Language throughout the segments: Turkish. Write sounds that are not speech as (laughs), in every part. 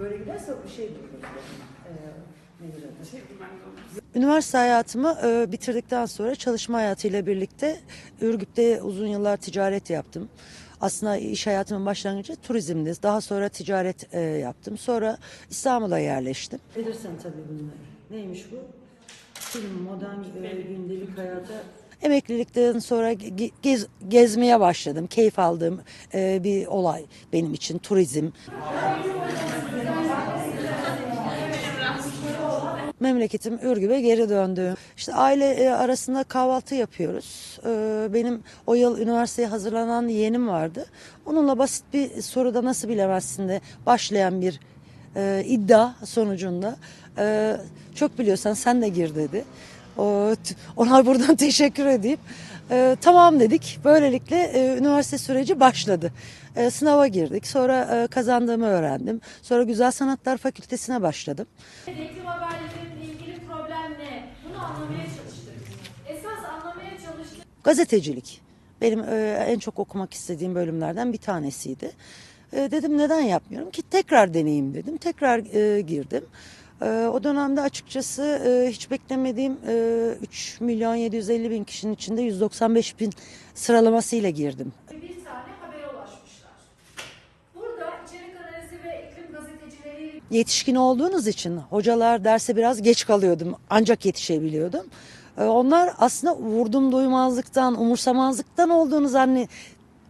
böyle giderse bir şey buluruz. Ee? Üniversite hayatımı e, bitirdikten sonra çalışma hayatıyla birlikte Ürgüp'te uzun yıllar ticaret yaptım. Aslında iş hayatımın başlangıcı turizmdi. Daha sonra ticaret e, yaptım. Sonra İstanbul'a yerleştim. Bilirsin tabii bunları. Neymiş bu? Film, modern e, gündelik hayata Emeklilikten sonra ge- gez- gezmeye başladım. Keyif aldığım e, bir olay benim için turizm. Memleketim Ürgüp'e geri döndüm. İşte aile e, arasında kahvaltı yapıyoruz. E, benim o yıl üniversiteye hazırlanan yeğenim vardı. Onunla basit bir soruda nasıl bilemezsin de başlayan bir e, iddia sonucunda çok biliyorsan sen de gir dedi. O, t- ona buradan (laughs) teşekkür edeyim. E, tamam dedik. Böylelikle e, üniversite süreci başladı. E, sınava girdik. Sonra e, kazandığımı öğrendim. Sonra Güzel Sanatlar Fakültesine başladım. Reklam haberleriyle ilgili problem ne? Bunu anlamaya çalıştık. Esas anlamaya çalıştık. Gazetecilik. Benim e, en çok okumak istediğim bölümlerden bir tanesiydi. E, dedim neden yapmıyorum ki tekrar deneyeyim dedim. Tekrar e, girdim. E, o dönemde açıkçası e, hiç beklemediğim e, 3 milyon 750 bin kişinin içinde 195 bin sıralamasıyla girdim. Bir tane habere ulaşmışlar. Burada içerik analizi ve iklim gazetecileriyle Yetişkin olduğunuz için hocalar derse biraz geç kalıyordum ancak yetişebiliyordum. Ee, Onlar aslında vurdum duymazlıktan, umursamazlıktan olduğunu zannet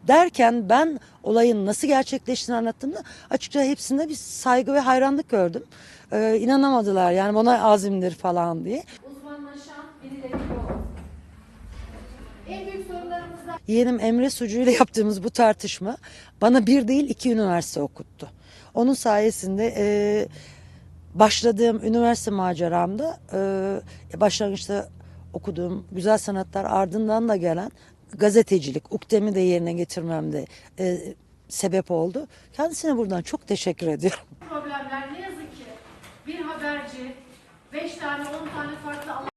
derken ben olayın nasıl gerçekleştiğini anlattığımda açıkça hepsinde bir saygı ve hayranlık gördüm. Ee, inanamadılar yani bana azimdir falan diye. uzmanlaşan birileri yok. En büyük sorunlarımızdan Yeğenim Emre Sucu ile yaptığımız bu tartışma bana bir değil iki üniversite okuttu. Onun sayesinde e, başladığım üniversite maceramda e, başlangıçta okuduğum güzel sanatlar ardından da gelen gazetecilik, ukdemi de yerine getirmemde e, sebep oldu. Kendisine buradan çok teşekkür ediyorum. problemler ne yazık ki bir haberci 5 tane 10 tane farklı